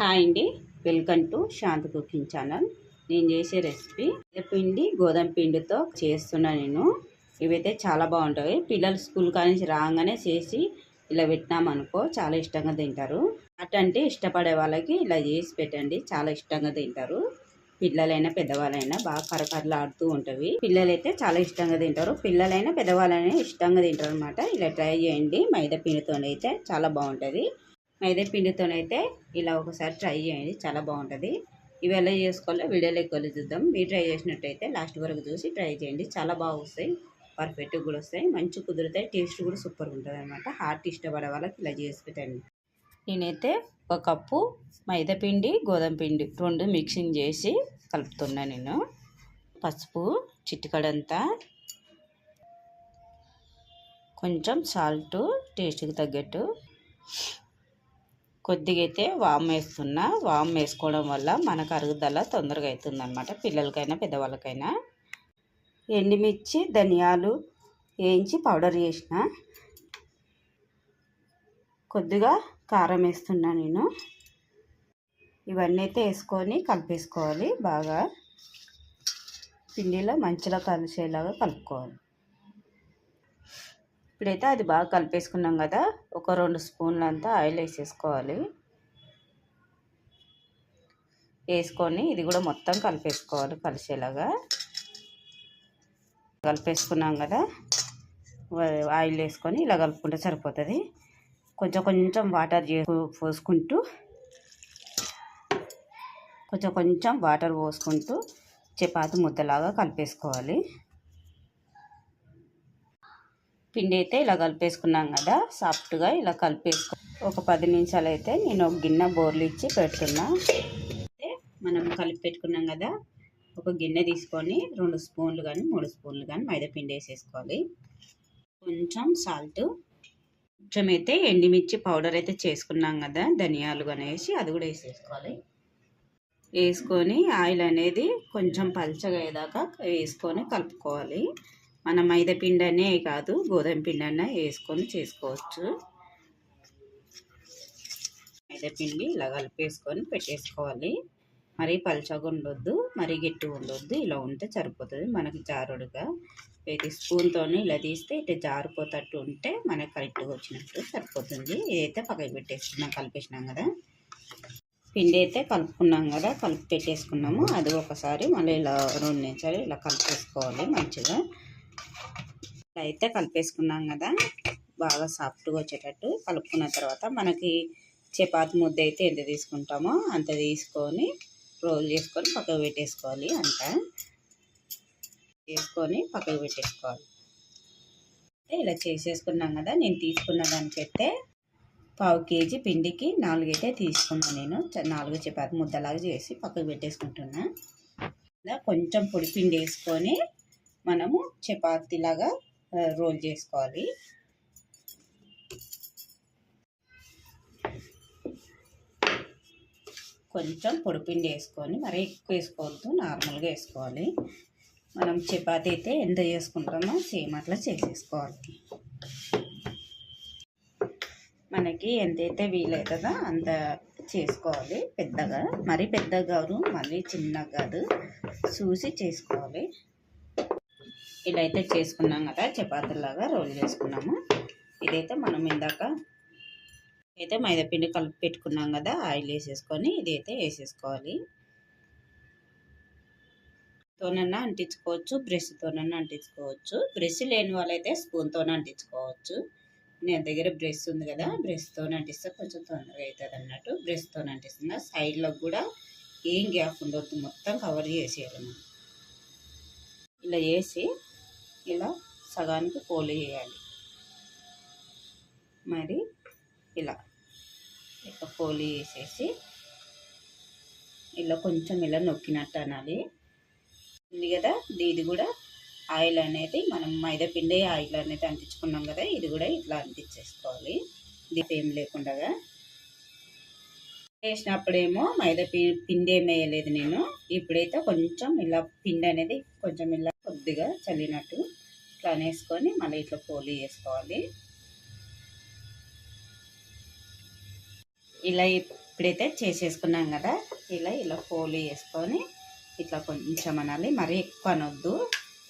Hi అండి. Welcome to Shanti cooking channel. నేను చేసే రెసిపీ పిండి గోధుమ పిండితో చేస్తున్నా నేను. ఇవైతే చాలా బాగుంటాయి. పిల్లలు స్కూల్ కానించి రాగానే చేసి ఇలా పెట్టినామనుకో చాలా ఇష్టంగా తింటారు. అటంటే ఇష్టపడే వాళ్ళకి ఇలా చేసి పెట్టండి చాలా ఇష్టంగా తింటారు. పిల్లలైనా పెద్దవాళ్ళైనా బాగా కరకరలు ఆడుతూ పిల్లలైతే చాలా ఇష్టంగా తింటారు. పిల్లలైనా పెద్దవాళ్ళైనా ఇష్టంగా తింటారు అనమాట ఇలా ట్రై చేయండి. మైదా అయితే చాలా బాగుంటుంది. మైదా పిండితోనైతే ఇలా ఒకసారి ట్రై చేయండి చాలా బాగుంటుంది. ఇవి ఎలా చేసుకోవాలో వీడియోలో ఎక్కువ చూద్దాం. మీరు ట్రై చేసినట్టయితే లాస్ట్ వరకు చూసి ట్రై చేయండి. చాలా బాగా వస్తాయి పర్ఫెక్ట్గా కూడా వస్తాయి. మంచి కుదురుతాయి టేస్ట్ కూడా సూపర్గా ఉంటుంది అనమాట హార్ట్ ఇష్టపడే వాళ్ళకి ఇలా చేసి పెట్టండి. నేనైతే ఒక కప్పు మైదా పిండి గోధుమ పిండి రెండు మిక్సింగ్ చేసి కలుపుతున్నా నేను. పసుపు చిటికడంతా కొంచెం సాల్ట్ టేస్ట్కి తగ్గట్టు. కొద్దిగా అయితే వామ్ వేస్తున్నా. వామ్ వేసుకోవడం వల్ల మనకు అరుగుదల తొందరగా అవుతుందన్నమాట పిల్లలకైనా పెద్దవాళ్ళకైనా. ఎండుమిర్చి ధనియాలు వేయించి పౌడర్ చేసిన. కొద్దిగా కారం వేస్తున్నా నేను. ఇవన్నీ అయితే వేసుకొని కలిపేసుకోవాలి బాగా. పిండిలో మంచిగా కలిసేలాగా కలుపుకోవాలి. ఇప్పుడైతే అది బాగా కలిపేసుకున్నాం కదా ఒక రెండు స్పూన్లు అంతా ఆయిల్ వేసేసుకోవాలి. వేసుకొని ఇది కూడా మొత్తం కలిపేసుకోవాలి కలిసేలాగా. కలిపేసుకున్నాం కదా ఆయిల్ వేసుకొని ఇలా కలుపుకుంటే సరిపోతుంది. కొంచెం కొంచెం వాటర్ పోసుకుంటూ కొంచెం కొంచెం వాటర్ పోసుకుంటూ చపాతి ముద్దలాగా కలిపేసుకోవాలి. పిండి అయితే ఇలా కలిపేసుకున్నాం కదా సాఫ్ట్గా ఇలా కలిపేసుకు. ఒక పది నిమిషాలు అయితే నేను ఒక గిన్నె బోర్లు ఇచ్చి పెడుతున్నా మనం కలిపి పెట్టుకున్నాం కదా ఒక గిన్నె తీసుకొని రెండు స్పూన్లు కానీ మూడు స్పూన్లు కానీ మైదా పిండి వేసేసుకోవాలి. కొంచెం సాల్ట్ కొంచెం అయితే ఎండిమిర్చి పౌడర్ అయితే చేసుకున్నాం కదా ధనియాలు కానీ వేసి అది కూడా వేసేసుకోవాలి. వేసుకొని ఆయిల్ అనేది కొంచెం పల్చగా అయ్యేదాకా వేసుకొని కలుపుకోవాలి. మన మైదా పిండి అనే కాదు గోధుమ పిండి అన్న వేసుకొని చేసుకోవచ్చు. మైదా పిండి ఇలా కలిపేసుకొని పెట్టేసుకోవాలి. మరీ పలుచగా ఉండొద్దు మరీ గట్టి ఉండొద్దు. ఇలా ఉంటే సరిపోతుంది మనకి జారుడుగా. ఇది స్పూన్తో ఇలా తీస్తే ఇట్లా జారిపోతట్టు ఉంటే మనకి కరెక్ట్గా వచ్చినట్టు సరిపోతుంది. ఇదైతే పక్కకి పెట్టేసుకున్నాం కలిపేసినాం కదా. పిండి అయితే కలుపుకున్నాం కదా కలిపి పెట్టేసుకున్నాము. అది ఒకసారి మళ్ళీ ఇలా రెండు నిమిషాలు ఇలా కలిపేసుకోవాలి మంచిగా. అయితే కలిపేసుకున్నాం కదా. బాగా సాఫ్ట్గా వచ్చేటట్టు కలుపుకున్న తర్వాత మనకి చపాతి ముద్ద అయితే ఎంత తీసుకుంటామో అంత తీసుకొని రోల్ చేసుకొని పక్కకు పెట్టేసుకోవాలి అంత. చేసుకొని పక్కకు పెట్టేసుకోవాలి. ఇలా చేసేసుకున్నాం కదా. నేను తీసుకున్న దానికైతే పావు కేజీ పిండికి నాలుగైతే తీసుకున్నాను నేను. నాలుగు చపాతి ముద్దలాగా చేసి పక్కకు పెట్టేసుకుంటున్నా. ఇలా కొంచెం పొడి పిండి వేసుకొని మనము చపాతీలాగా రోల్ చేసుకోవాలి. కొంచెం పొడిపిండి వేసుకొని మరీ ఎక్కువ వేసుకోవద్దు నార్మల్గా వేసుకోవాలి. మనం చపాతి అయితే ఎంత చేసుకుంటామో సేమ్ అట్లా చేసేసుకోవాలి. మనకి ఎంతైతే వీలవుతుందో అంత చేసుకోవాలి పెద్దగా. మరీ పెద్దగా కాదు మళ్ళీ చిన్నగా కాదు చూసి చేసుకోవాలి. ఇలా అయితే చేసుకున్నాం కదా చపాతీలాగా రోల్ చేసుకున్నాము. ఇదైతే మనం ఇందాక అయితే మైదాపిండి కలిపి పెట్టుకున్నాం కదా ఆయిల్ వేసేసుకొని ఇదైతే వేసేసుకోవాలి. తోనన్నా అంటించుకోవచ్చు బ్రష్తోనన్నా అంటించుకోవచ్చు. బ్రష్ లేని వాళ్ళైతే స్పూన్తోనే అంటించుకోవచ్చు. నేను దగ్గర బ్రష్ ఉంది కదా బ్రష్తో అంటిస్తే కొంచెం తొందరగా అవుతుంది అన్నట్టు బ్రష్తో అంటిస్తున్నా. సైడ్లో కూడా ఏం గ్యాప్ ఉండొద్దు మొత్తం కవర్ చేసేయాలి ఇలా వేసి ఇలా సగానికి పోలు వేయాలి మరి ఇలా ఇక పోలి వేసేసి ఇలా కొంచెం ఇలా నొక్కినట్టు అనాలి. ఉంది కదా? ఇది కూడా ఆయిల్ అనేది మనం మైదా పిండి ఆయిల్ అనేది అంటించుకున్నాం కదా? ఇది కూడా ఇట్లా అంటించేసుకోవాలి. దీపేం ఏం లేకుండా వేసినప్పుడేమో మైదా పిండి ఏం వేయలేదు నేను. ఇప్పుడైతే కొంచెం ఇలా పిండి అనేది కొంచెం ఇలా కొద్దిగా చల్లినట్టు ఇట్లా వేసుకొని మళ్ళీ ఇట్లా పోలి వేసుకోవాలి ఇలా ఇప్పుడైతే చేసేసుకున్నాం కదా ఇలా ఇలా పోలి చేసుకొని ఇట్లా కొంచెం అనాలి. మరీ ఎక్కువ అనొద్దు.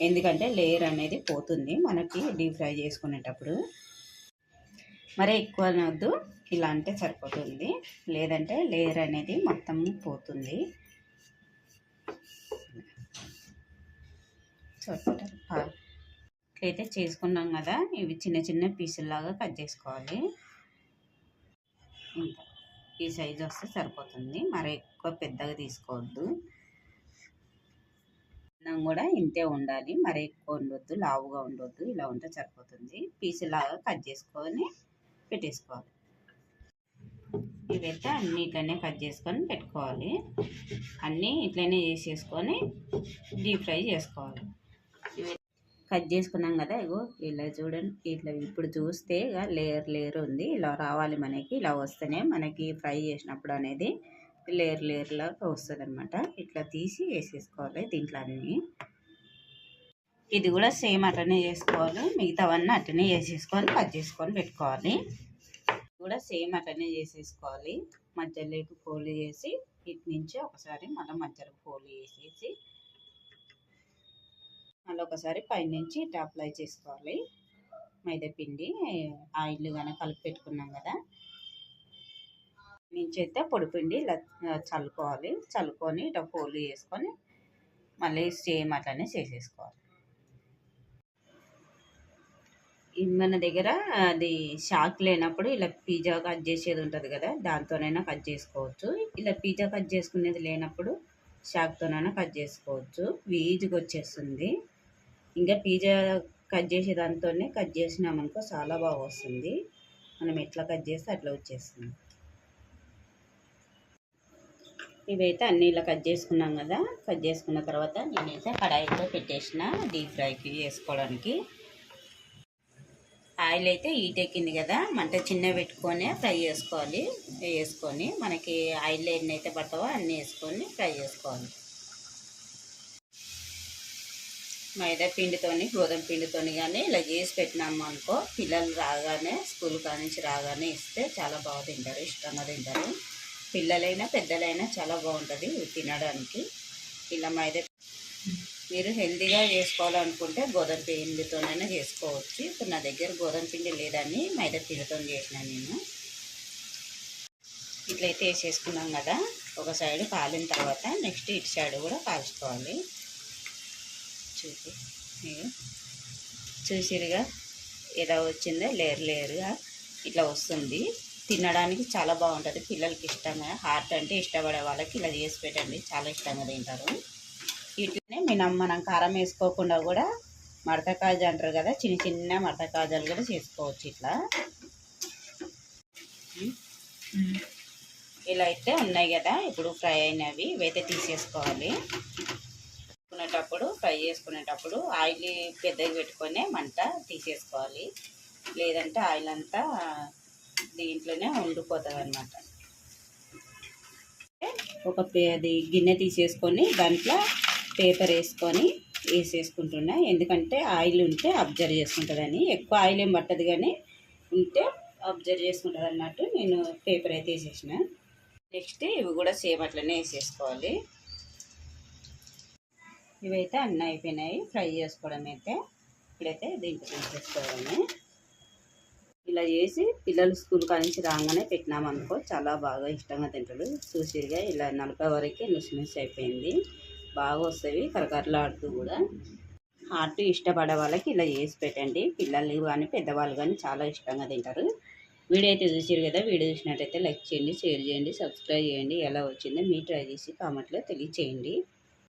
ఎందుకంటే లేయర్ అనేది పోతుంది మనకి డీప్ ఫ్రై చేసుకునేటప్పుడు. మరీ ఎక్కువ అనొద్దు. ఇలా అంటే సరిపోతుంది. లేదంటే లేయర్ అనేది మొత్తం పోతుంది. చూడండి ఇట్లయితే చేసుకున్నాం కదా. ఇవి చిన్న చిన్న పీసుల్లాగా కట్ చేసుకోవాలి. ఇంకా ఈ సైజు వస్తే సరిపోతుంది. మరి ఎక్కువ పెద్దగా తీసుకోవద్దు. అన్నం కూడా ఇంతే ఉండాలి. మరి ఎక్కువ ఉండొద్దు లావుగా ఉండొద్దు. ఇలా ఉంటే సరిపోతుంది. పీసులాగా కట్ చేసుకొని పెట్టేసుకోవాలి. ఇవైతే అన్నీ ఇట్లనే కట్ చేసుకొని పెట్టుకోవాలి. అన్నీ ఇట్లనే చేసేసుకొని డీప్ ఫ్రై చేసుకోవాలి. కట్ చేసుకున్నాం కదా ఇగో ఇలా చూడండి ఇట్లా ఇప్పుడు చూస్తే ఇక లేయర్ లేయర్ ఉంది. ఇలా రావాలి మనకి ఇలా వస్తేనే మనకి ఫ్రై చేసినప్పుడు అనేది లేయర్ లేయర్ వస్తుంది అనమాట ఇట్లా తీసి వేసేసుకోవాలి దీంట్లో అన్నీ ఇది కూడా సేమ్ అట్లనే చేసుకోవాలి మిగతావన్నీ అట్లనే వేసేసుకొని కట్ చేసుకొని పెట్టుకోవాలి. కూడా సేమ్ అట్లనే చేసేసుకోవాలి. మధ్యలోకి ఫోల్డ్ చేసి ఇటు నుంచి ఒకసారి మళ్ళీ మధ్యలో ఫోల్డ్ చేసేసి మళ్ళీ ఒకసారి పైనుంచి ఇట్లా అప్లై చేసుకోవాలి. మైదా పిండి ఆయిల్ కానీ కలిపి పెట్టుకున్నాం కదా. నుంచి అయితే పొడిపిండి ఇలా చల్లుకోవాలి. చల్లుకొని ఇట్లా పోలు చేసుకొని మళ్ళీ సేమ్ అట్లనే చేసేసుకోవాలి. మన దగ్గర అది షాక్ లేనప్పుడు ఇలా పిజ్జా కట్ చేసేది ఉంటుంది కదా దాంతోనైనా కట్ చేసుకోవచ్చు. ఇలా పిజ్జా కట్ చేసుకునేది లేనప్పుడు షాక్తోనైనా కట్ చేసుకోవచ్చు. వీజ్గా వచ్చేస్తుంది ఇంకా పిజ్జా కట్ చేసే దాంతోనే కట్ చేసినామనుకో చాలా బాగా వస్తుంది. మనం ఎట్లా కట్ చేస్తే అట్లా వచ్చేస్తుంది. ఇవైతే అన్ని ఇలా కట్ చేసుకున్నాం కదా. కట్ చేసుకున్న తర్వాత నేనైతే కడాయిలో పెట్టేసిన డీప్ ఫ్రైకి చేసుకోవడానికి ఆయిల్ అయితే హీట్ ఎక్కింది కదా. మంట చిన్న పెట్టుకొని ఫ్రై చేసుకోవాలి. వేసుకొని మనకి ఆయిల్ ఎన్ని అయితే పడతావో అన్నీ వేసుకొని ఫ్రై చేసుకోవాలి. మైదా పిండితోని గోధుమ పిండితోని కానీ ఇలా చేసి పెట్టినాము అనుకో పిల్లలు రాగానే స్కూల్ కానించి రాగానే ఇస్తే చాలా బాగా తింటారు ఇష్టంగా తింటారు. పిల్లలైనా పెద్దలైనా చాలా బాగుంటుంది తినడానికి. ఇలా మైదా మీరు హెల్తీగా చేసుకోవాలనుకుంటే గోధుమ పిండితోనైనా చేసుకోవచ్చు. ఇప్పుడు నా దగ్గర గోధుమ పిండి లేదని మైదా పిండితో చేసినా నేను. ఇట్లయితే వేసేసుకున్నాం కదా ఒక సైడ్ కాలిన తర్వాత నెక్స్ట్ ఇటు సైడ్ కూడా కాల్చుకోవాలి. చూపి చూసిరుగా ఎలా వచ్చిందో లేరు లేరుగా ఇట్లా వస్తుంది. తినడానికి చాలా బాగుంటుంది పిల్లలకి ఇష్టంగా హార్ట్ అంటే ఇష్టపడే వాళ్ళకి ఇలా చేసి పెట్టండి చాలా ఇష్టంగా తింటారు. వీటినే మనం మనం కారం వేసుకోకుండా కూడా మడత కాజు అంటారు కదా చిన్న చిన్న మడత కాజాలు కూడా చేసుకోవచ్చు ఇట్లా. ఇలా అయితే ఉన్నాయి కదా ఇప్పుడు ఫ్రై అయినవి ఇవైతే తీసేసుకోవాలి. చేసుకునేటప్పుడు ఫ్రై చేసుకునేటప్పుడు ఆయిల్ పెద్దగా పెట్టుకొని మంట తీసేసుకోవాలి. లేదంటే ఆయిల్ అంతా దీంట్లోనే ఉండిపోతుంది అనమాట ఒక అది గిన్నె తీసేసుకొని దాంట్లో పేపర్ వేసుకొని వేసేసుకుంటున్నా. ఎందుకంటే ఆయిల్ ఉంటే అబ్జర్వ్ చేసుకుంటుందని. ఎక్కువ ఆయిల్ ఏం పట్టదు కానీ ఉంటే అబ్జర్వ్ చేసుకుంటుంది అన్నట్టు నేను పేపర్ అయితే వేసేసిన. నెక్స్ట్ ఇవి కూడా సేమ్ అట్లనే వేసేసుకోవాలి. ఇవైతే అన్నీ అయిపోయినాయి. ఫ్రై చేసుకోవడం అయితే ఇప్పుడైతే దీంట్లో తీసేసుకోవడమే ఇలా చేసి పిల్లలు స్కూల్ కానించి రాగానే పెట్టినామనుకో చాలా బాగా ఇష్టంగా తింటాడు చూసిగా ఇలా నలభై వరకు నుసి నుసి అయిపోయింది. బాగా వస్తాయి కరకరలాడుతూ కూడా. హార్ట్ ఇష్టపడే వాళ్ళకి ఇలా చేసి పెట్టండి. పిల్లలు కానీ పెద్దవాళ్ళు కానీ చాలా ఇష్టంగా తింటారు. వీడియో అయితే చూసారు కదా వీడియో చూసినట్టయితే లైక్ చేయండి షేర్ చేయండి సబ్స్క్రైబ్ చేయండి. ఎలా వచ్చిందో మీ ట్రై చేసి కామెంట్లో తెలియచేయండి.